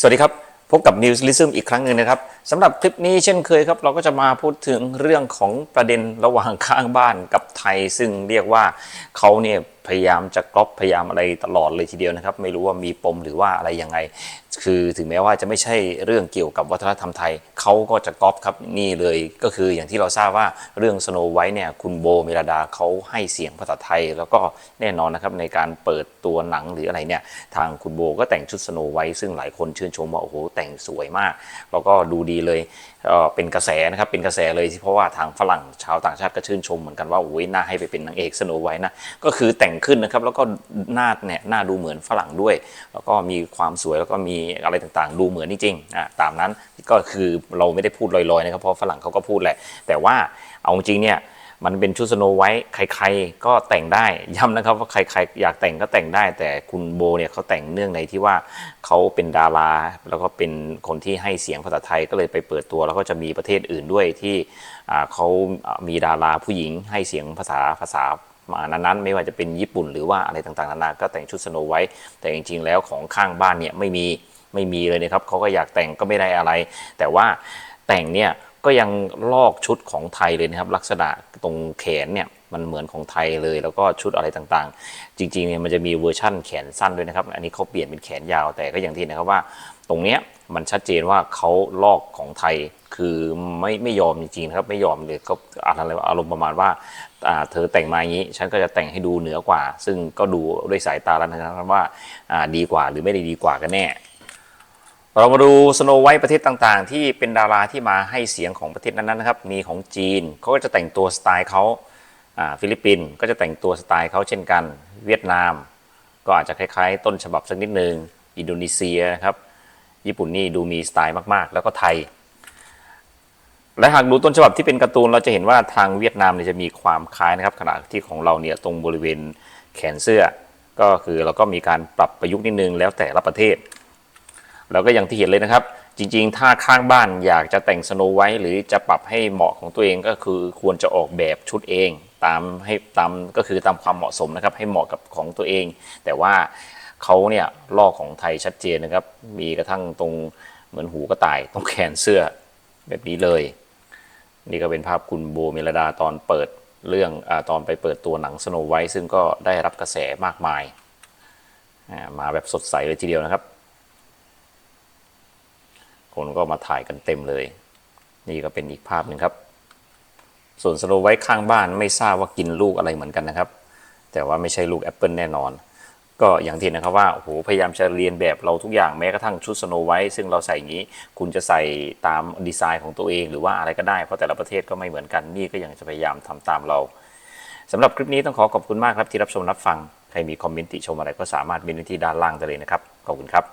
สวัสดีครับ พบกับ News l i s m อีกครั้งหนึ่งนะครับสำหรับคลิปนี้เช่นเคยครับ เราก็จะมาพูดถึงเรื่องของประเด็นระหว่างข้างบ้านกับ ยซึ่งเรียกว่าเขาเนี่ยพยายามจะกรอบพยายามอะไรตลอดเลยทีเดียวนะครับ ไม่รู้ว่ามีปมหรือว่าอะไรยังไง คือถึงแม้ว่าจะไม่ใช่เรื่องเกี่ยวกับวัฒนธรรมไทยเขาก็จะก๊อปครับนี่เลยก็คืออย่างที่เราทราบว่าเรื่องสโนไวท์เนี่ยคุณโบเมลดาเขาให้เสียงภาษาไทย แล้วก็แน่นอนนะครับในการเปิดตัวหนังหรืออะไรเนี่ยทางคุณโบก็แต่งชุดสโนไวท์ซึ่งหลายคนชื่นชมว่าโอ้โหแต่งสวยมาก แล้วก็ดูดีเลยเอ่อเป็นกระแสนะครับเป็นกระแสเลยเพราะว่าทางฝรั่งชาวต่างชาติก็ชื่นชมเหมือนกันว่าโอ้ยน่าให้ไปเป็นนางเอกสโนไวท์นะ ก็คือแต่งขึ้นนะครับ แล้วก็หน้าเนี่ยหน้าดูเหมือนฝรั่งด้วย แล้วก็มีความสวยแล้วก็มีอะไรต่างๆ ดูเหมือนจริงๆอะตามนั้นก็คือเราไม่ได้พูดลอยๆนะครับเพราะฝรั่งเขาก็พูดแหละ แต่ว่าเอาจริงเนี่ย มันเป็นชุดสโนไวท์ใครๆก็แต่งได้ย้ำนะครับว่าใครๆอยากแต่งก็แต่งได้ แต่คุณโบเนี่ยเขาแต่งเนื่องในที่ว่าเขาเป็นดารา แล้วก็เป็นคนที่ให้เสียงภาษาไทยก็เลยไปเปิดตัว แล้วก็จะมีประเทศอื่นด้วยที่เขามีดาราผู้หญิงให้เสียงภาษาภาษามานั้นๆ ไม่ว่าจะเป็นญี่ปุ่นหรือว่าอะไรต่างๆนานาก็แต่งชุดสโนไว้ แต่จริงๆแล้วของข้างบ้านเนี่ยไม่มีไม่มีเลยนะครับเขาก็อยากแต่งก็ไม่ได้อะไร แต่ว่าแต่งเนี่ย ก็ยังลอกชุดของไทยเลยนะครับ ลักษณะตรงแขนเนี่ยมันเหมือนของไทยเลย แล้วก็ชุดอะไรต่างๆ จริงๆเนี่ยมันจะมีเวอร์ชั่นแขนสั้นด้วยนะครับ อันนี้เขาเปลี่ยนเป็นแขนยาวแต่ก็อย่างที่นะครับว่า ตรงเนี้ยมันชัดเจนว่าเขาลอกของไทยคือไม่ไม่ยอมจริงๆนะครับไม่ยอมเลยเขาอะไรอารมณ์ประมาณว่าเธอแต่งมาอย่างนี้ ฉันก็จะแต่งให้ดูเหนือกว่า ซึ่งก็ดูด้วยสายตาแล้วนะครับว่าดีกว่าหรือไม่ได้ดีกว่ากันแน่ เรามาดูสโนไวท์ประเทศต่างๆ ที่เป็นดาราที่มาให้เสียงของประเทศนั้นๆนะครับ มีของจีนเขาก็จะแต่งตัวสไตล์เขาฟิลิปปินส์ก็จะแต่งตัวสไตล์เขาเช่นกัน เวียดนาม ก็อาจจะคล้ายๆ ต้นฉบับสักนิดนึง อินโดนีเซียครับญี่ปุ่นนี่ดูมีสไตล์มากๆ แล้วก็ไทย และหากดูต้นฉบับที่เป็นการ์ตูนเราจะเห็นว่าทางเวียดนามเนี่ยจะมีความคล้ายนะครับขณะที่ของเราเนี่ยตรงบริเวณแขนเสื้อ ก็คือเราก็มีการปรับประยุกต์นิดนึงแล้วแต่ละประเทศ แล้วก็อย่างที่เห็นเลยนะครับ จริงๆ ถ้าข้างบ้านอยากจะแต่งสโนไว้ หรือจะปรับให้เหมาะของตัวเองก็คือควรจะออกแบบชุดเองตามให้ตามก็คือตามความเหมาะสมนะครับ ให้เหมาะกับของตัวเอง แต่ว่าเขาเนี่ยลอกของไทยชัดเจนนะครับ มีกระทั่งตรงเหมือนหูกระต่ายตรงแขนเสื้อแบบนี้เลย นี่ก็เป็นภาพคุณโบเมลดาตอนเปิดเรื่องอตอนไปเปิดตัวหนังสโนไวท์ซึ่งก็ได้รับกระแสมากมาย มาแบบสดใสเลยทีเดียวนะครับ คนก็มาถ่ายกันเต็มเลย นี่ก็เป็นอีกภาพหนึ่งครับ ส่วนสโนไวท์ข้างบ้านไม่ทราบว่ากินลูกอะไรเหมือนกันนะครับ แต่ว่าไม่ใช่ลูกแอปเปิลแน่นอน ก็อย่างที่นะครับว่าโอ้โหพยายามจะเรียนแบบเราทุกอย่างแม้กระทั่งชุดสโนไวท์ซึ่งเราใส่อย่างนี้ คุณจะใส่ตามดีไซน์ของตัวเองหรือว่าอะไรก็ได้เพราะแต่ละประเทศก็ไม่เหมือนกันนี่ก็ยังจะพยายามทำตามเราสำหรับคลิปนี้ต้องขอขอบคุณมากครับที่รับชมรับฟัง ใครมีคอมเมนต์ติชมอะไรก็สามารถเมนไว้ที่ด้านล่างได้เลยนะครับ ขอบคุณครับ